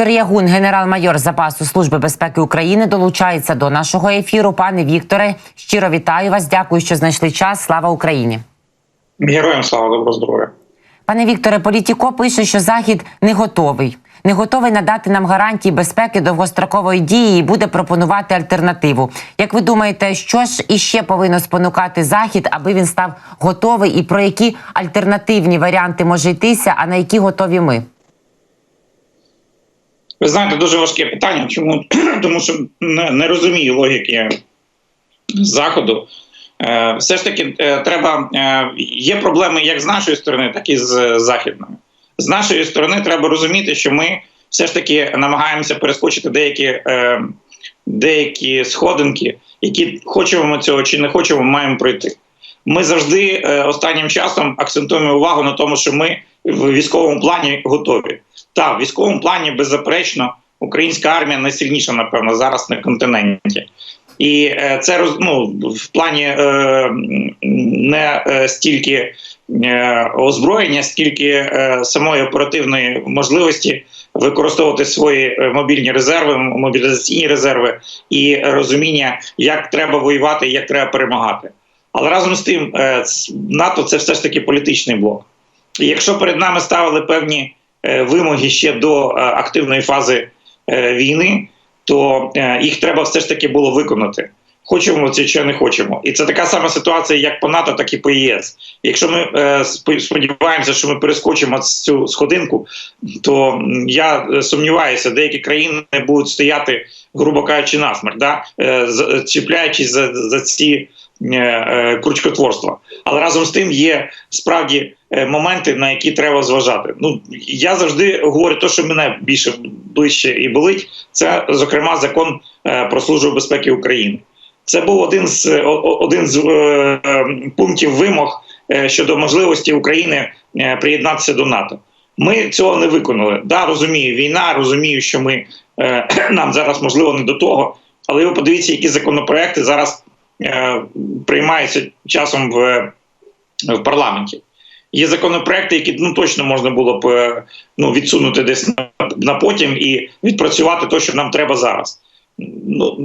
Віктор Ягун, генерал-майор запасу Служби безпеки України, долучається до нашого ефіру. Пане Вікторе, щиро вітаю вас. Дякую, що знайшли час. Слава Україні. Героям слава доброго здоров'я. Пане Вікторе, Політіко пише, що Захід не готовий. Не готовий надати нам гарантії безпеки довгострокової дії і буде пропонувати альтернативу. Як ви думаєте, що ж іще повинно спонукати захід, аби він став готовий, і про які альтернативні варіанти може йтися, а на які готові ми? Ви знаєте, дуже важке питання. Чому? Тому що не, не розумію логіки заходу. Е, все ж таки, е, треба е, є проблеми як з нашої сторони, так і з е, західної. З нашої сторони треба розуміти, що ми все ж таки намагаємося перескочити деякі, е, деякі сходинки, які хочемо ми цього чи не хочемо, маємо пройти. Ми завжди е, останнім часом акцентуємо увагу на тому, що ми в військовому плані готові. Так, в військовому плані, беззаперечно, українська армія найсильніша, напевно, зараз на континенті. І е, це ну, в плані е, не е, стільки е, озброєння, скільки е, самої оперативної можливості використовувати свої е, мобільні резерви, мобілізаційні резерви і розуміння, як треба воювати, як треба перемагати. Але разом з тим, е, НАТО це все ж таки політичний блок. І якщо перед нами ставили певні вимоги ще до е, активної фази е, війни, то е, їх треба все ж таки було виконати. Хочемо це чи не хочемо. І це така сама ситуація, як по НАТО, так і по ЄС. Якщо ми е, сподіваємося, що ми перескочимо цю сходинку, то я е, сумніваюся, деякі країни будуть стояти, грубо кажучи, насмерть, да? е, чіпляючись за, за ці е, е, крючкотворства. Але разом з тим є справді е, моменти, на які треба зважати. Ну я завжди говорю, те, що мене більше ближче і болить, це зокрема закон е, про службу безпеки України. Це був один з один з е, е, пунктів вимог е, щодо можливості України е, приєднатися до НАТО. Ми цього не виконали. Да, розумію, війна, розумію, що ми е, нам зараз можливо не до того. Але ви подивіться, які законопроекти зараз е, приймаються часом в, в парламенті. Є законопроекти, які ну точно можна було б е, ну відсунути десь на, на потім і відпрацювати те, що нам треба зараз. Ну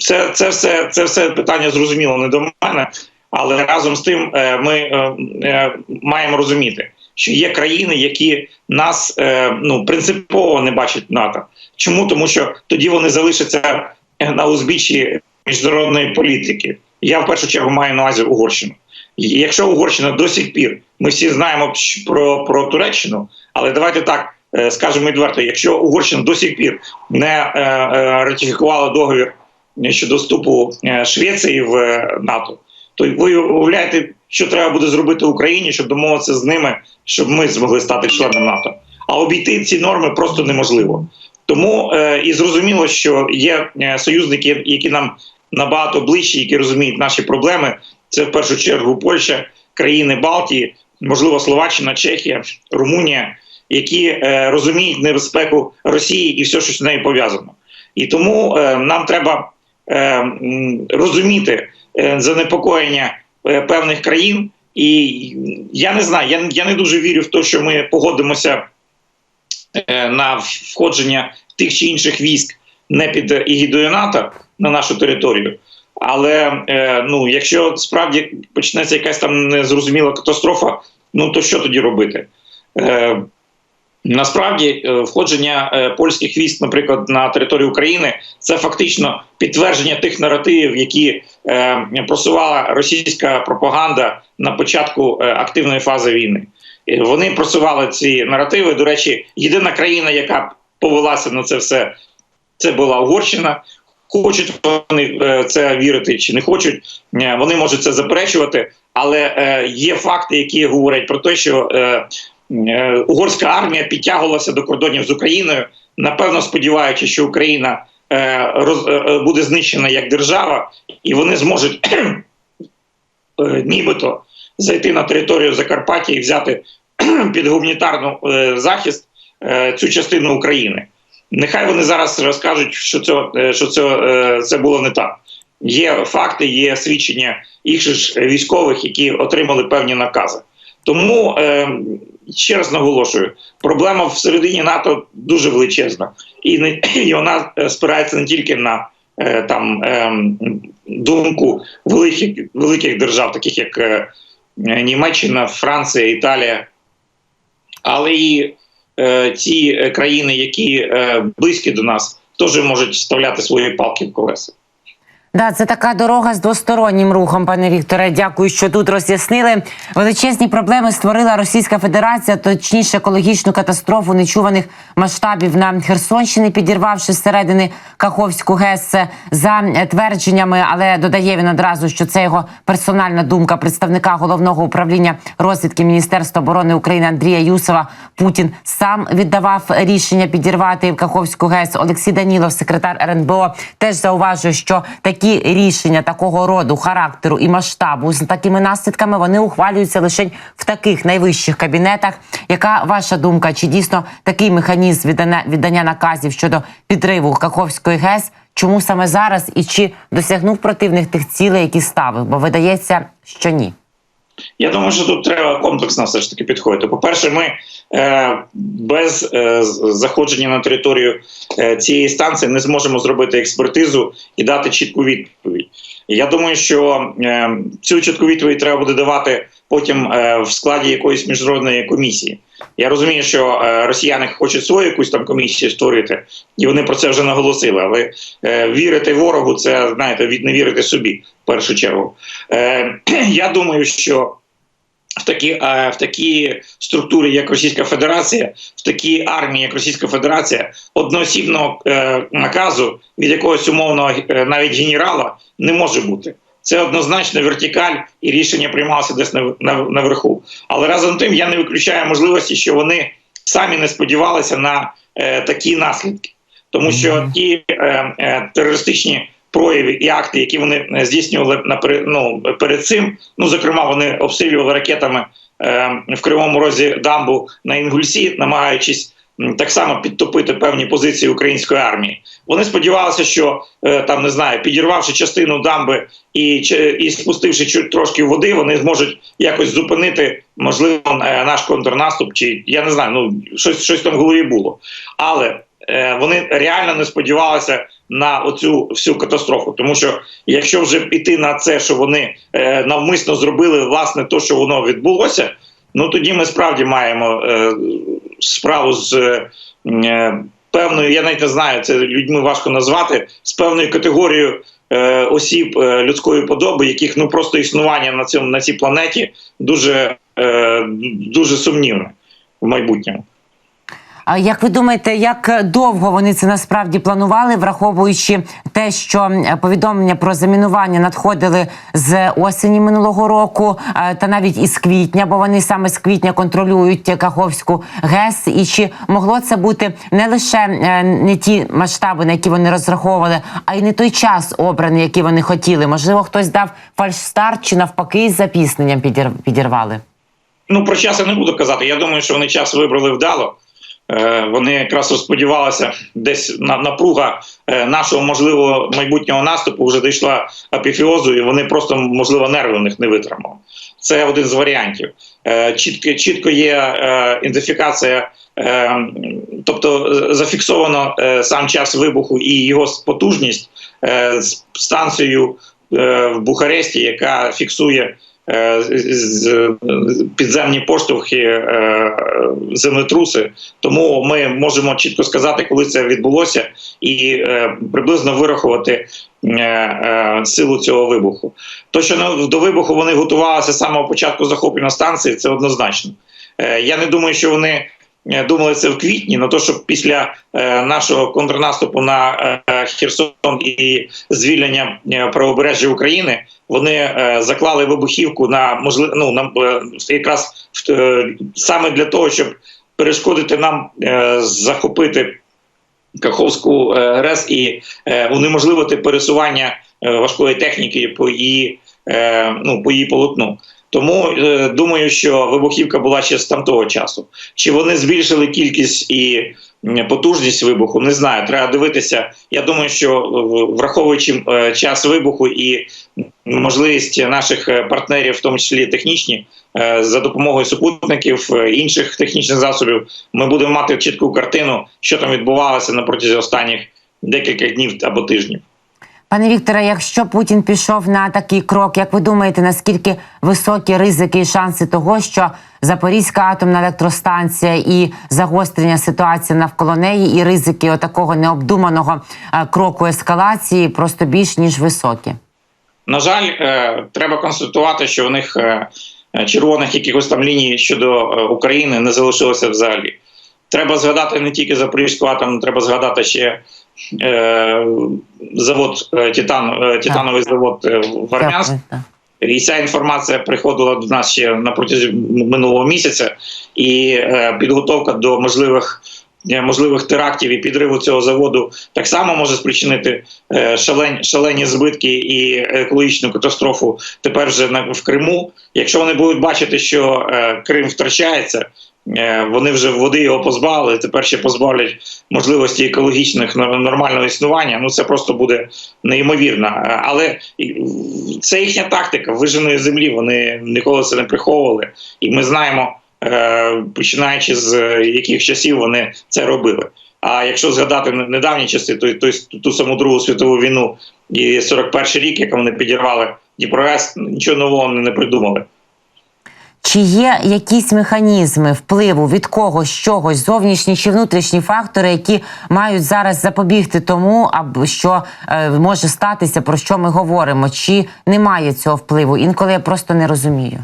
це, це все це все питання зрозуміло не до мене, але разом з тим е, ми е, е, маємо розуміти, що є країни, які нас е, ну принципово не бачать НАТО. Чому тому, що тоді вони залишаться е, на узбіччі міжнародної політики. Я в першу чергу маю на увазі Угорщину. Якщо Угорщина до сих пір, ми всі знаємо про, про Туреччину, але давайте так е, скажемо відверто: якщо Угорщина до сих пір не е, е, ратифікувала договір щодо вступу е, Швеції в е, НАТО, то ви уявляєте, що треба буде зробити Україні, щоб домовитися з ними, щоб ми змогли стати членом НАТО. А обійти ці норми просто неможливо. Тому е, і зрозуміло, що є союзники, які нам набагато ближчі, які розуміють наші проблеми. Це в першу чергу Польща, країни Балтії, можливо, Словаччина, Чехія, Румунія, які е, розуміють небезпеку Росії і все, що з нею пов'язано. І тому е, нам треба е, розуміти е, занепокоєння е, певних країн. І я не знаю, я, я не дуже вірю в те, що ми погодимося е, на входження тих чи інших військ не під егідою НАТО на нашу територію. Але е, ну, якщо справді почнеться якась там незрозуміла катастрофа, ну то що тоді робити? Е, Насправді, е, входження е, польських військ, наприклад, на територію України, це фактично підтвердження тих наративів, які просувала російська пропаганда на початку активної фази війни. Вони просували ці наративи. До речі, єдина країна, яка повелася на це все, це була Угорщина. Хочуть вони е, це вірити чи не хочуть, е, вони можуть це заперечувати, але е, є факти, які говорять про те, що угорська армія підтягувалася до кордонів з Україною, напевно, сподіваючись, що Україна буде знищена як держава, і вони зможуть нібито зайти на територію Закарпаття і взяти під гуманітарну захист цю частину України. Нехай вони зараз розкажуть, що це, що це, це було не так. Є факти, є свідчення ж військових, які отримали певні накази. Тому е, ще раз наголошую, проблема всередині НАТО дуже величезна, і не і вона е, спирається не тільки на е, там думку великих великих держав, таких як Німеччина, Франція, Італія, але і ті е, країни, які е, близькі до нас, теж можуть вставляти свої палки в колеса. Да, це така дорога з двостороннім рухом, пане Вікторе. Дякую, що тут роз'яснили. Величезні проблеми створила Російська Федерація, точніше, екологічну катастрофу нечуваних масштабів на Херсонщині, підірвавши зсередини Каховську ГЕС за е, твердженнями, але додає він одразу, що це його персональна думка представника головного управління розвідки Міністерства оборони України Андрія Юсова. Путін сам віддавав рішення підірвати Каховську ГЕС. Олексій Данілов, секретар РНБО, теж зауважує, що такі рішення такого роду, характеру і масштабу з такими наслідками вони ухвалюються лише в таких найвищих кабінетах. Яка ваша думка? Чи дійсно такий механізм віддання, віддання наказів щодо підриву Каховської ГЕС? Чому саме зараз і чи досягнув противних тих цілей, які ставив? Бо видається, що ні. Я думаю, що тут треба комплексно все ж таки підходити. По-перше, ми е, без е, заходження на територію е, цієї станції не зможемо зробити експертизу і дати чітку відповідь. Я думаю, що е, цю чітку відповідь треба буде давати потім е, в складі якоїсь міжнародної комісії. Я розумію, що е, росіяни хочуть свою якусь там комісію створити, і вони про це вже наголосили. Але е, вірити ворогу це знаєте, від не вірити собі в першу чергу. Я думаю, що в такі, в такі структури, як Російська Федерація, в такій армії, як Російська Федерація, одноосібного наказу від якогось умовного навіть генерала не може бути. Це однозначно вертикаль, і рішення приймалося десь на, на, наверху. Але разом тим я не виключаю можливості, що вони самі не сподівалися на е, такі наслідки, тому що ті е, е, терористичні прояви і акти, які вони е, здійснювали наперед, ну, перед цим. Ну, зокрема, вони обстрілювали ракетами е, в Кривому Розі дамбу на Інгульсі, намагаючись так само підтопити певні позиції української армії. Вони сподівалися, що е, там не знаю, підірвавши частину дамби і, і спустивши трошки води, вони зможуть якось зупинити можливо е, наш контрнаступ, чи я не знаю, ну щось щось там в голові було. Але е, вони реально не сподівалися на оцю всю катастрофу. Тому що якщо вже піти на це, що вони навмисно зробили власне то, що воно відбулося, ну тоді ми справді маємо е, справу з е, певною, я навіть не знаю, це людьми важко назвати, з певною категорією. е, Осіб е, людської подоби, яких ну просто існування на цьому на цій планеті дуже е, дуже сумнівне в майбутньому. А як ви думаєте, як довго вони це насправді планували, враховуючи те, що повідомлення про замінування надходили з осені минулого року, е, та навіть із квітня, бо вони саме з квітня контролюють Каховську ГЕС, і чи могло це бути не лише е, не ті масштаби, на які вони розраховували, а й не той час обраний, який вони хотіли? Можливо, хтось дав фальшстарт чи навпаки з запізненням підір- підірвали? Ну про час я не буду казати. Я думаю, що вони час вибрали вдало. Е, Вони якраз сподівалися, десь на- напруга е, нашого можливого майбутнього наступу вже дійшла апіфіозу, і вони просто можливо нерви у них не витримали. Це один з варіантів. Е, Чітко, чітко є ідентифікація, тобто зафіксовано сам час вибуху і його потужність з станцією в Бухаресті, яка фіксує підземні поштовхи, е, землетруси. Тому ми можемо чітко сказати, коли це відбулося, і е, приблизно вирахувати е, силу цього вибуху. То, що до вибуху вони готувалися з самого початку захоплення станції, це однозначно. Я не думаю, що вони. Е, Думали це в квітні, на те, що після е, нашого контрнаступу на е, Херсон і звільнення правобережжя України вони заклали вибухівку на можливо, ну на якраз саме для того, щоб перешкодити нам захопити Каховську ГРЕС і унеможливити пересування важкої техніки по її, ну, по її полотну. Тому е, думаю, що вибухівка була ще з тамтого часу. Чи вони збільшили кількість і потужність вибуху. Не знаю, треба дивитися. Я думаю, що е, враховуючи е, час вибуху і можливість наших е, партнерів, в тому числі технічні, е, за допомогою супутників е, інших технічних засобів, ми будемо мати чітку картину, що там відбувалося на протязі останніх декількох днів або тижнів. Пане Вікторе, якщо Путін пішов на такий крок, як ви думаєте, наскільки високі ризики і шанси того, що Запорізька атомна електростанція і загострення ситуації навколо неї, і ризики отакого необдуманого е, кроку ескалації просто більш ніж високі? На жаль, е, треба констатувати, що у них е, червоних якихось там ліній щодо України не залишилося взагалі. Треба згадати не тільки Запорізьку атом, треба згадати ще завод е, Титан, е, Титановий завод е, в так. І ця інформація приходила до нас ще на протязі минулого місяця, і е, підготовка до можливих. е, Можливих терактів і підриву цього заводу так само може спричинити е, шалень, шалені збитки і екологічну катастрофу тепер вже на в Криму. Якщо вони будуть бачити, що е, Крим втрачається, е, вони вже води його позбавили. Тепер ще позбавлять можливості екологічних нор- нормального існування. Ну це просто буде неймовірно. Е, Але це їхня тактика виженої землі. Вони ніколи це не приховували, і ми знаємо, е, починаючи з е, яких часів вони це робили. А якщо згадати недавні часи, то, то ту саму Другу світову війну і 41 рік, як вони підірвали Дніпрогес, нічого нового вони не придумали. Чи є якісь механізми впливу від когось, чогось, зовнішні чи внутрішні фактори, які мають зараз запобігти тому, або що е, може статися, про що ми говоримо? Чи немає цього впливу? Інколи я просто не розумію.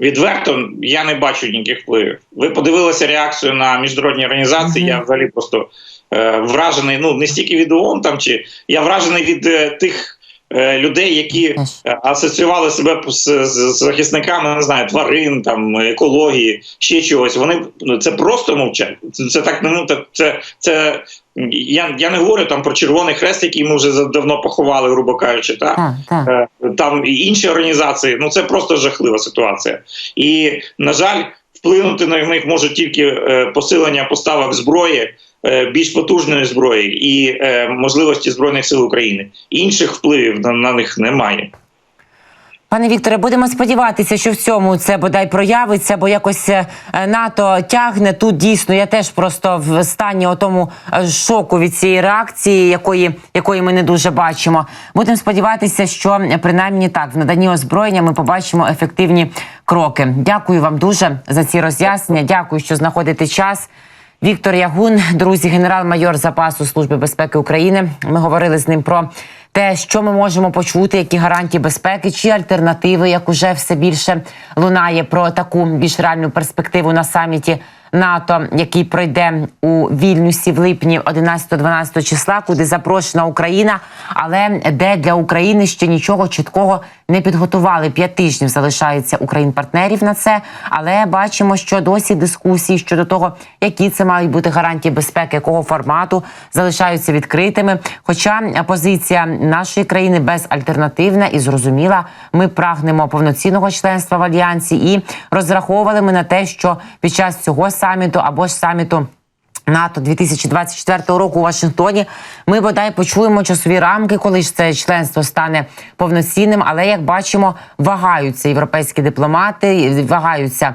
Відверто я не бачу ніяких впливів. Ви подивилися реакцію на міжнародні організації. Мгм. Я взагалі просто е, вражений. Ну не стільки від ООН там чи я вражений від е, тих. Е, Людей, які е, асоціювали себе з, з, з захисниками, не знаю, тварин, там екології, ще чогось. Вони ну, це просто мовчать. Це, це так ну це, це я, я не говорю там про Червоний Хрест, який ми вже давно поховали, грубо кажучи, так Так, так. Е, там і інші організації. Ну це просто жахлива ситуація. І на жаль, вплинути на них може тільки посилення поставок зброї. Е, Більш потужної зброї і е, можливості збройних сил України інших впливів на, на них немає. Пане Вікторе, будемо сподіватися, що в цьому це бодай проявиться, бо якось е, НАТО тягне тут дійсно. Я теж просто в стані отому шоку від цієї реакції, якої, якої ми не дуже бачимо. Будемо сподіватися, що принаймні так в наданні озброєння ми побачимо ефективні кроки. Дякую вам дуже за ці роз'яснення. Дякую, що знаходите час. Віктор Ягун, друзі, генерал-майор запасу Служби безпеки України. Ми говорили з ним про те, що ми можемо почути, які гарантії безпеки чи альтернативи, як уже все більше лунає про таку більш реальну перспективу на саміті НАТО, який пройде у Вільнюсі в липні 11-12 числа, куди запрошена Україна, але де для України ще нічого чіткого не підготували. П'ять тижнів залишається Україн партнерів на це, але бачимо, що досі дискусії щодо того, які це мають бути гарантії безпеки, якого формату залишаються відкритими. Хоча позиція нашої країни безальтернативна і зрозуміла, ми прагнемо повноцінного членства в альянсі і розраховували ми на те, що під час цього саміту або ж саміту. НАТО 2024 року у Вашингтоні ми бодай почуємо часові рамки, коли ж це членство стане повноцінним. Але як бачимо, вагаються європейські дипломати, вагаються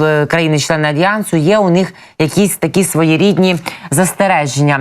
е, країни-члени альянсу. Є у них якісь такі своєрідні застереження.